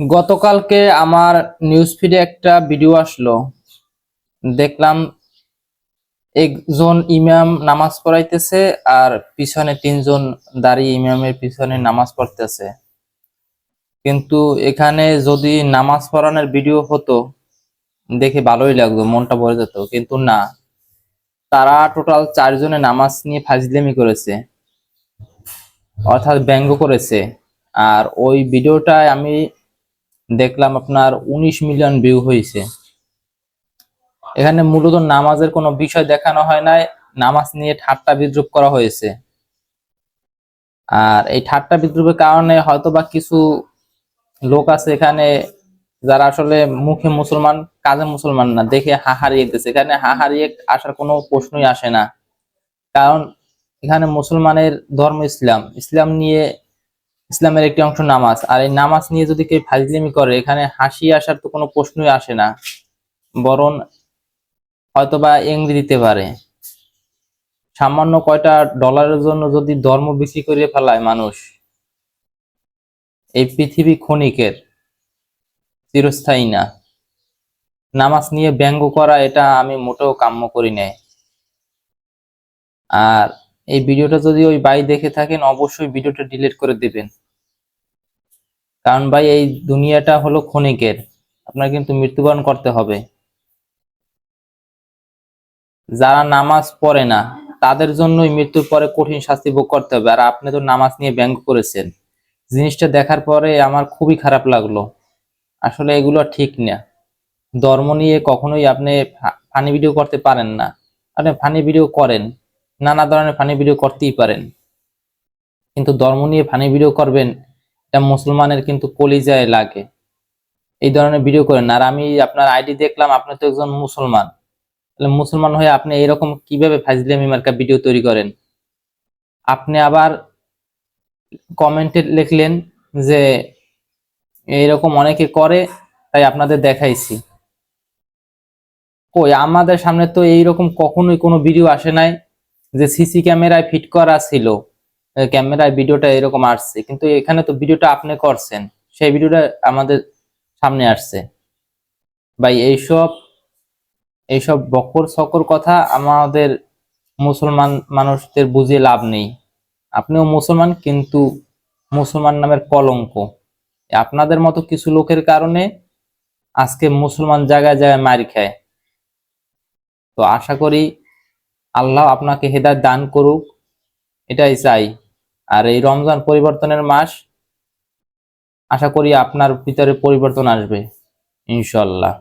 গতকালকে আমার নিউজ ফিডে একটা ভিডিও আসলো। দেখলাম একজন ইমাম নামাজ পড়াইতেছে আর পিছনে তিনজন দাঁড়িয়ে ইমামের পিছনে নামাজ পড়তেছে। কিন্তু এখানে যদি নামাজ পড়ানোর ভিডিও হতো, দেখে ভালোই লাগতো, মনটা ভরে যেত। কিন্তু না, তারা টোটাল চারজনে নামাজ নিয়ে ফাজলেমি করেছে, অর্থাৎ ব্যঙ্গ করেছে। আর ওই ভিডিওটায় আমি দেখলাম আপনার উনিশ মিলিয়ন ভিউ হয়েছে। এখানে মূলত নামাজের কোনো বিষয় দেখানো হয় নাই, নামাজ নিয়ে ঠাট্টা বিদ্রুপ করা হয়েছে। আর এই ঠাট্টা বিদ্রুপের কারণে হয়তো বা কিছু লোক আছে এখানে যারা আসলে মুখে মুসলমান, কাজে মুসলমান না, দেখে হাহারিয়ে গেছে। এখানে হাহারিয়ে আসার কোনো প্রশ্নই আসে না। কারণ এখানে মুসলমানের ধর্ম ইসলাম। ইসলাম নিয়ে ইসলামের একটি অংশ নামাজ। আর এই নামাজ নিয়ে যদি কেউ ফাজলিমি করে, এখানে হাসি আসার তো কোনো প্রশ্নই আসে না। বরং হয়তোবা এংরি দিতে পারে। সামান্য কয়টা ডলারের জন্য যদি ধর্ম বিক্রি করে ফেলায় মানুষ, এই পৃথিবী ক্ষণিকের, চিরস্থায়ী না। নামাজ নিয়ে ব্যঙ্গ করা, এটা আমি মোটেও কাম্য করি নাই। আর এই ভিডিওটা যদি ওই বাই দেখে থাকেন, অবশ্যই ভিডিওটা ডিলিট করে দিবেন। কারণ ভাই, এই দুনিয়াটা হলো ক্ষণিকের। আপনার কিন্তু মৃত্যুবরণ করতে হবে। যারা নামাজ পড়ে না, তাদের জন্যই মৃত্যুর পরে কঠিন শাস্তি ভোগ করতে হবে। আর আপনি তো নামাজ নিয়ে ব্যঙ্গ করেছেন। জিনিসটা দেখার পরে আমার খুবই খারাপ লাগল। আসলে এগুলো ঠিক না। ধর্ম নিয়ে কখনোই আপনি ফানি ভিডিও করতে পারেন না। আপনি ফানি ভিডিও করেন। নানা ধরনের ফানি ভিডিও করতেই পারেন। কিন্তু ধর্ম নিয়ে ফানি ভিডিও করবেন এটা মুসলমানের কিন্তু কলিজায় লাগে। এই ধরনের ভিডিও করেন। আর আমি আপনার আইডি দেখলাম, আপনি তো একজন মুসলমান। তাহলে মুসলমান হয়ে আপনি এরকম কীভাবে ফাজলামি মার্কা ভিডিও তৈরি করেন? আপনি আবার কমেন্টে লিখলেন যে এইরকম অনেকে করে, তাই আপনাদের দেখাইছি। কই, আমাদের সামনে তো এইরকম কখনোই কোনো ভিডিও আসে নাই যে সিসি ক্যামেরায় ফিট করা ছিল। ক্যামেরায় ভিডিওটা এরকম আসছে। কিন্তু এখানে তো ভিডিওটা আপনি করছেন, সেই ভিডিওটা আমাদের সামনে আসছে। ভাই, এইসব এইসব বকর সকর কথা আমাদের মুসলমান মানুষদের বুঝিয়ে লাভ নেই। আপনিও মুসলমান, কিন্তু মুসলমান নামের কলঙ্ক। আপনাদের মতো কিছু লোকের কারণে আজকে মুসলমান জায়গায় জায়গায় মারি খায়। তো আশা করি আল্লাহ আপনাকে হেদায় দান করুক। এটাই চাই। আর এই রমজান পরিবর্তনের মাস আশা করি আপনার ভিতরে পরিবর্তন আসবে ইনশাল্লাহ।